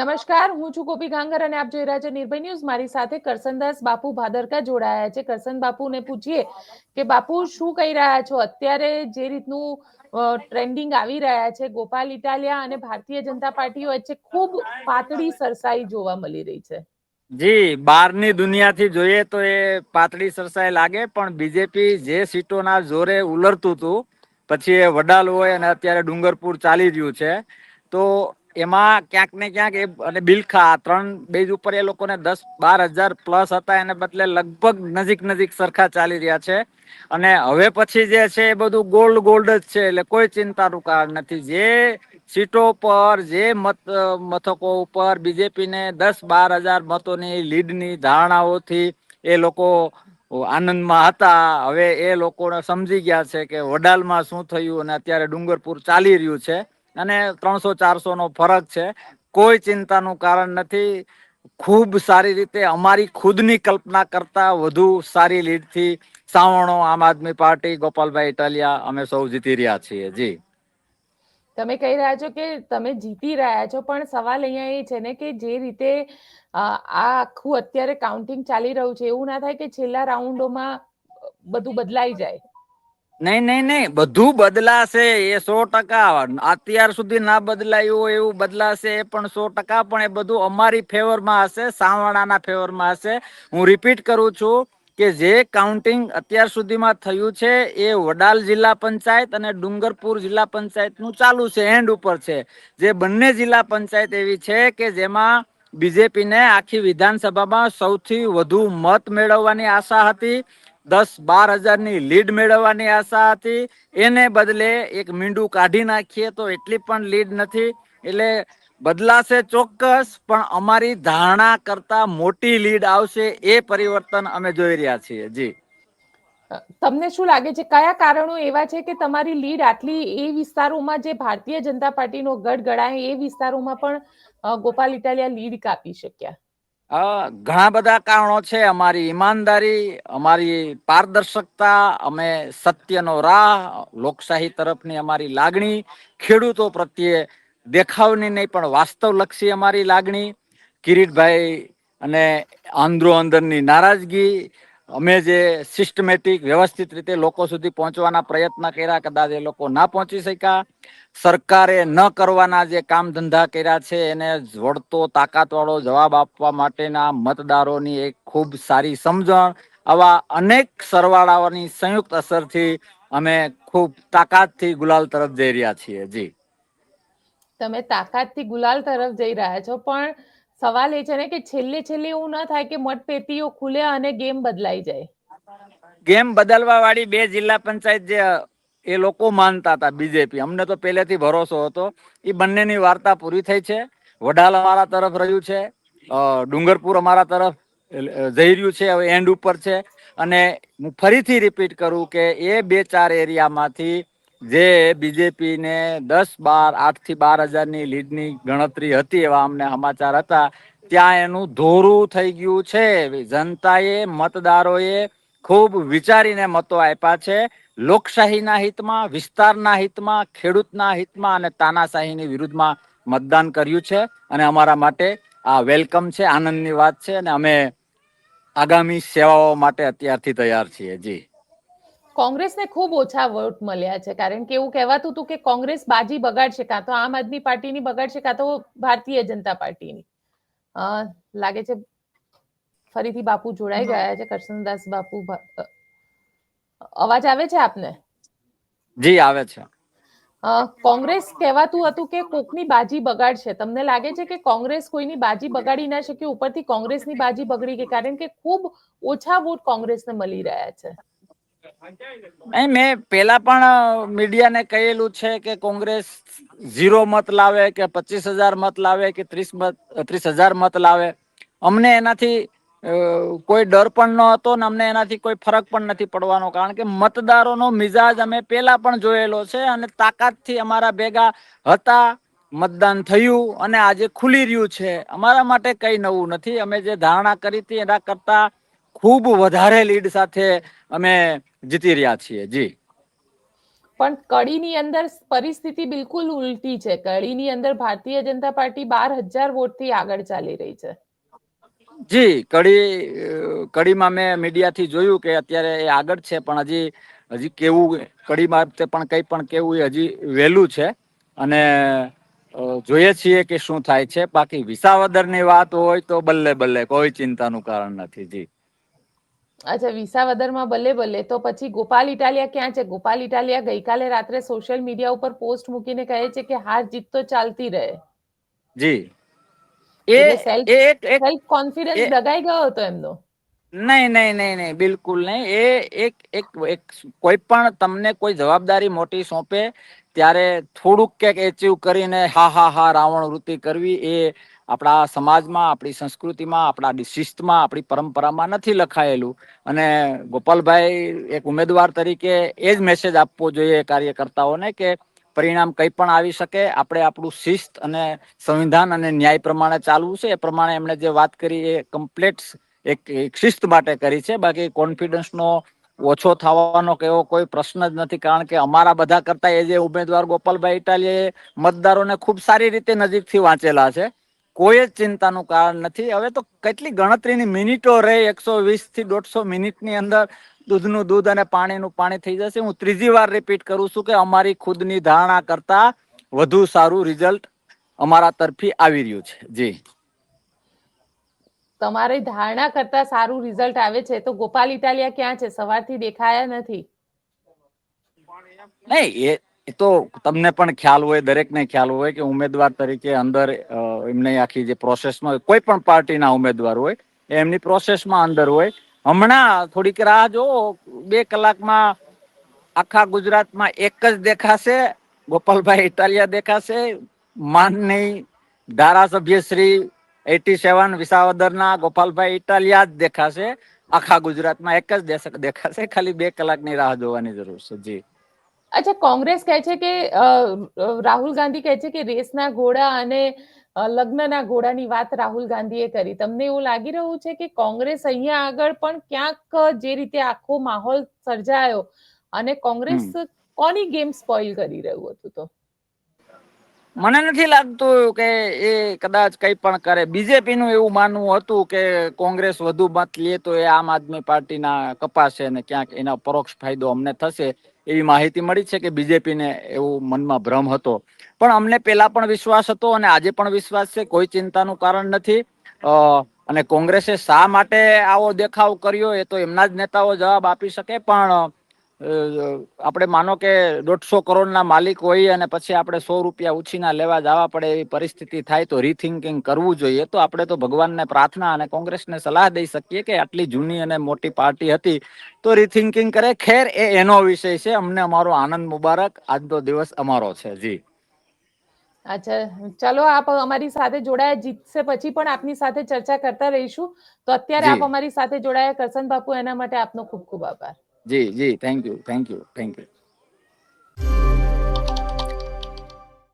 નમસ્કાર, હું છું ગોપી ગાંગર અને આપ જોઈ રહ્યા છો નિર્ભય ન્યૂઝ. મારી સાથે કરસનદાસ બાપુ ભાદરકા જોડાયા છે. કરસન બાપુને પૂછીએ કે બાપુ, શું કહી રહ્યા છો? અત્યારે જે રીતનું ટ્રેન્ડિંગ આવી રહ્યા છે, ગોપાલ ઇટાલિયા અને ભારતીય જનતા પાર્ટી વચ્ચે ખૂબ પાતળી સરસાઈ જોવા મળી રહી છે. જી, બહારની દુનિયાથી જોઈએ તો એ પાતળી સરસાઈ લાગે, પણ બીજેપી જે સીટોના જોરે ઉલરતું હતું, પછી એ વડાલ હોય અને અત્યારે ડુંગરપુર ચાલી રહ્યું છે, તો એમાં ક્યાંક ને ક્યાંક એ અને બિલખા ત્રણ બેઝ ઉપર એ લોકોને દસ બાર હજાર પ્લસ હતા, એને બદલે લગભગ નજીક નજીક સરખા ચાલી રહ્યા છે. અને હવે પછી જે છે એ બધું ગોલ્ડ ગોલ્ડ જ છે, એટલે કોઈ ચિંતાનું કારણ નથી. જે સીટો પર જે મત મથકો ઉપર બીજેપીને દસ બાર હજાર મતોની લીડની ધારણાઓથી એ લોકો આનંદમાં હતા. હવે એ લોકોને સમજી ગયા છે કે વડાલમાં શું થયું અને અત્યારે ડુંગરપુર ચાલી રહ્યું છે. અને ત્રણસો ચારસો નો ફરક છે. કોઈ ચિંતાનું કારણ નથી. ખૂબ સારી રીતે અમારી ખુદની કલ્પના કરતા વધુ સારી લીડથી સાવણો આમ આદમી પાર્ટી, ગોપાલભાઈ ઇટાલિયા, અમે સૌ જીતી રહ્યા છીએ. જી. તમે કહી રહ્યા છો કે તમે જીતી રહ્યા છો, પણ સવાલ અહીંયા એ છે ને કે જે રીતે આ આખું અત્યારે કાઉન્ટિંગ ચાલી રહ્યું છે, એવું ના થાય કે છેલ્લા રાઉન્ડોમાં બધું બદલાઈ જાય. નહીં નહીં નહીં. બધું બદલાશે, એ સો ટકા. અત્યાર સુધી ના બદલાયું એવું બદલાશે, એ પણ સો ટકા. પણ એ બધું અમારી ફેવરમાં હશે સાવણાના ફેવરમાં હશે. હું રિપીટ કરું છું કે જે કાઉન્ટિંગ અત્યાર સુધીમાં થયું છે, એ વડાલ જિલ્લા પંચાયત અને ડુંગરપુર જિલ્લા પંચાયતનું ચાલુ છે એન્ડ ઉપર છે. જે બંને જિલ્લા પંચાયત એવી છે કે જેમાં બીજેપીને આખી વિધાનસભામાં સૌથી વધુ મત મેળવવાની આશા હતી. દસ બાર હજારની લીડ મેળવવાની આશા હતી. એને બદલે એક મીંડું કાઢી નાખીએ તો એટલી પણ લીડ નથી. એટલે બદલાશે ચોક્કસ, પણ અમારી ધારણા કરતા મોટી લીડ આવશે એ પરિવર્તન અમે જોઈ રહ્યા છીએ. જી. તમને શું લાગે છે? કયા કારણો એવા છે કે તમારી લીડ આટલી એ વિસ્તારોમાં જે ભારતીય જનતા પાર્ટીનો ગઢ ગળાય એ વિસ્તારોમાં પણ ગોપાલ ઇટાલિયા લીડ કાપી શક્યા? ઘણા બધા કારણો છે. અમારી ઈમાનદારી, અમારી પારદર્શકતા, અમે સત્યનો રાહ, લોકશાહી તરફની અમારી લાગણી, ખેડૂતો પ્રત્યે દેખાવની નહીં, પણ વાસ્તવલક્ષી અમારી લાગણી, કિરીટભાઈ અને આંધ્રો અંદરની નારાજગી અમે જે સિસ્ટમેટિક વ્યવસ્થિત રીતે લોકો સુધી પહોંચવાના પ્રયત્ન કર્યા, કદાચ એ લોકો ના પહોંચી શક્યા. સરકારે ન કરવાના જે કામ ધંધા કર્યા છે, એને વળતો તાકાતવાળો જવાબ આપવા માટેના મતદારોની એક ખૂબ સારી સમજણ, આવા અનેક સરવાળાઓની સંયુક્ત અસરથી અમે ખૂબ તાકાતથી ગુલાલ તરફ જઈ રહ્યા છીએ. જી. તમે તાકાતથી ગુલાલ તરફ જઈ રહ્યા છો, પણ સવાલ એ છે ને કે છેલ્લે છેલ્લે એવું ના થાય કે મતપેટીઓ ખુલે અને ગેમ બદલાઈ જાય. ગેમ બદલવા વાળી બે જિલ્લા પંચાયત જે, એ લોકો માનતા હતા બીજેપી. અમને તો પહેલેથી ભરોસો હતો. એ બંનેની વાર્તા પૂરી થઈ છે. વડાલ અમારા તરફ રહ્યું છે. ડુંગરપુર અમારા તરફ જઈ રહ્યું છે. હવે એન્ડ ઉપર છે. અને હું ફરીથી રિપીટ કરું કે એ બે ચાર એરિયામાંથી જે બીજેપીને દસ બાર આઠથી બાર હજારની લીડની ગણતરી હતી એવા અમને સમાચાર હતા. ત્યાં એનું ધોરું થઈ ગયું છે. જનતાએ, મતદારોએ ખૂબ વિચારીને મતો આપ્યા છે. લોકશાહીના હિતમાં, વિસ્તારના હિતમાં, ખેડૂતના હિતમાં અને તાનાશાહીની વિરુદ્ધમાં મતદાન કર્યું છે અને અમારા માટે આ વેલકમ છે, આનંદની વાત છે અને અમે આગામી સેવાઓ માટે અત્યારથી તૈયાર છીએ. જી. કોંગ્રેસને ખૂબ ઓછા વોટ મળ્યા છે. કારણ કે એવું કહેવાતું હતું કે કોંગ્રેસ બાજી બગાડશે કાં તો આમ આદમી પાર્ટીની બગાડશે કાં તો ભારતીય જનતા પાર્ટીની. લાગે છે ફરીથી બાપુ જોડાઈ ગયા છે કરશનદાસ બાપુ અવાજ આવે છે આપને? જી આવે છે. કોંગ્રેસ કહેવાતું હતું કે કોકની બાજી બગાડશે. તમને લાગે છે કે કોંગ્રેસ કોઈની બાજી બગાડી ના શકે? ઉપરથી કોંગ્રેસની બાજી બગડી ગઈ. કારણ કે ખૂબ ઓછા વોટ કોંગ્રેસને મળી રહ્યા છે. નહીં, મેં પેલા પણ મીડિયાને કહેલું છે કે કોંગ્રેસ ઝીરો મત લાવે કે પચીસ હજાર મત લાવે કે ત્રીસ મત ત્રીસ હજાર મત લાવે. અમને એનાથી કોઈ ડર પણ ન હતો ને અમને એનાથી કોઈ ફરક પણ નથી પડવાનો. કારણ કે મતદારોનો મિજાજ અમે પેલા પણ જોયેલો છે અને તાકાતથી અમારા ભેગા હતા, મતદાન થયું અને આજે ખુલી રહ્યું છે. અમારા માટે કઈ નવું નથી. અમે જે ધારણા કરી હતી એના કરતા ખૂબ વધારે લીડ સાથે અમે જીતી રહ્યા છીએ જી. પણ કડીની અંદર પરિસ્થિતિ બિલકુલ ઉલટી છે. કડીની અંદર ભારતીય જનતા પાર્ટી બાર હજાર વોટથી આગળ ચાલી રહી છે. જી કડી કડીમાં મેં મીડિયાથી જોયું કે અત્યારે એ આગળ છે પણ હજી હજી કેવું કડી બાબતે પણ કંઈ પણ કેવું એ હજી વહેલું છે. અને જોઈએ છીએ કે શું થાય છે. બાકી વિસાવદરની વાત હોય તો બલ્લે બલ્લે કોઈ ચિંતાનું કારણ નથી જી. અચ્છા વિસાવદરમાં ભલે ભલે તો પછી ગોપાલ ઇટાલિયા ક્યાં છે? ગોપાલ ઇટાલિયા ગઈકાલે રાત્રે સોશિયલ મીડિયા ઉપર પોસ્ટ મૂકીને કહે છે કે હાર જીત તો ચાલતી રહે. જી. એ સેલ્ફ કોન્ફિડન્સ દગાઈ ગયો હતો એમનો? નહીં નહીં નહીં નહીં બિલકુલ નહીં. એ એક એક એક કોઈ પણ તમને કોઈ જવાબદારી મોટી સોંપે ત્યારે થોડુંક ક્યાંક એચીવ કરીને હા હા હા, રાવણ વૃત્તિ કરવી એ આપણા સમાજમાં, આપણી સંસ્કૃતિમાં, આપણા શિસ્તમાં, આપણી પરંપરામાં નથી લખાયેલું. અને ગોપાલભાઈ એક ઉમેદવાર તરીકે એ જ મેસેજ આપવો જોઈએ કાર્યકર્તાઓને કે પરિણામ કંઈ પણ આવી શકે, આપણે આપણું શિસ્ત અને સંવિધાન અને ન્યાય પ્રમાણે ચાલવું છે. એ પ્રમાણે એમણે જે વાત કરી એ કમ્પ્લેટ એક શિસ્ત માટે કરી છે. બાકી કોન્ફિડન્સનો ઓછો થવાનો કે એવો કોઈ પ્રશ્ન જ નથી. કારણ કે અમારા બધા કરતા એ જે ઉમેદવાર ગોપાલભાઈ ઇટાલીએ મતદારોને ખૂબ સારી રીતે નજીકથી વાંચેલા છે. કોઈ જ ચિંતાનું કારણ નથી. હવે તો કેટલી ગણતરીની મિનિટો રહે એકસો વીસથી દોઢસો મિનિટની અંદર દૂધનું દૂધ અને પાણીનું પાણી થઈ જશે. હું ત્રીજી વાર રિપીટ કરું છું કે અમારી ખુદની ધારણા કરતા વધુ સારું રિઝલ્ટ અમારા તરફી આવી રહ્યું છે. જી. તમારી ધારણા કરતા સારું રિઝલ્ટ આવે છે તો ગોપાલ ઇટાલિયા ક્યાં છે? સવારથી દેખાયા નથી. નહીં, એ તો તમને પણ ખ્યાલ હોય, દરેકને ખ્યાલ હોય કે ઉમેદવાર તરીકે અંદર એમને આખી જે પ્રોસેસમાં કોઈ પણ પાર્ટીના ઉમેદવાર હોય એમની પ્રોસેસમાં અંદર હોય. હમણાં થોડીક રાહ જો બે કલાકમાં આખા ગુજરાતમાં એક જ દેખાશે, ગોપાલભાઈ ઇટાલિયા દેખાશે, માનની ધારાસભ્ય શ્રી એટી સેવન વિસાવદરના ગોપાલભાઈ ઇટાલિયા જ દેખાશે. આખા ગુજરાતમાં એક જ દેશક દેખાશે. ખાલી બે કલાકની રાહ જોવાની જરૂર છે. જી. અચ્છા કોંગ્રેસ કહે છે કે રાહુલ ગાંધી કહે છે કે રેસના ઘોડા અને લગ્નના ઘોડાની વાત રાહુલ ગાંધીએ કરી. તમને એવું લાગી રહ્યું છે કે કોંગ્રેસ અહીંયા આગળ પણ ક્યાંક જે રીતે આખો માહોલ સર્જાયો અને કોંગ્રેસ કોની ગેમ સ્પોઇલ કરી રહ્યું હતું તો? મને નથી લાગતું કે એ કદાચ કંઈ પણ કરે. બીજેપી નું એવું માનવું હતું કે કોંગ્રેસ વધુ મત લે તો એ આમ આદમી પાર્ટીના કપાશે અને ક્યાંક એના પરોક્ષ ફાયદો અમને થશે એવી માહિતી મળી છે કે બીજેપી ને એવું મનમાં ભ્રમ હતો. પણ અમને પેલા પણ વિશ્વાસ હતો અને આજે પણ વિશ્વાસ છે, કોઈ ચિંતાનું કારણ નથી. અને કોંગ્રેસે શા માટે આવો દેખાવ કર્યો એ તો એમના જ નેતાઓ જવાબ આપી શકે, પણ આપણે માનો કે દોઢસો કરોડના માલિક હોય અને પછી આપણે સો રૂપિયા ઉછીના લેવા જવા પડે એવી પરિસ્થિતિ થાય તો રીથિંકિંગ કરવું જોઈએ. તો આપણે તો ભગવાનને પ્રાર્થના અને કોંગ્રેસને સલાહ દઈ શકીએ કે આટલી જૂની અને મોટી પાર્ટી હતી તો રીથિંકિંગ કરે. ખેર એ એનો વિષય છે. અમને અમારો આનંદ મુબારક. આજનો દિવસ અમારો છે. જી. અચ્છા. ચલો આપ અમારી સાથે જોડાયા. જીતશે પછી પણ આપની સાથે ચર્ચા કરતા રહીશું. તો અત્યારે આપ અમારી સાથે જોડાયા. કરસન બાપુ એના માટે આપનો ખૂબ ખૂબ આભાર. જી જી thank you thank you thank you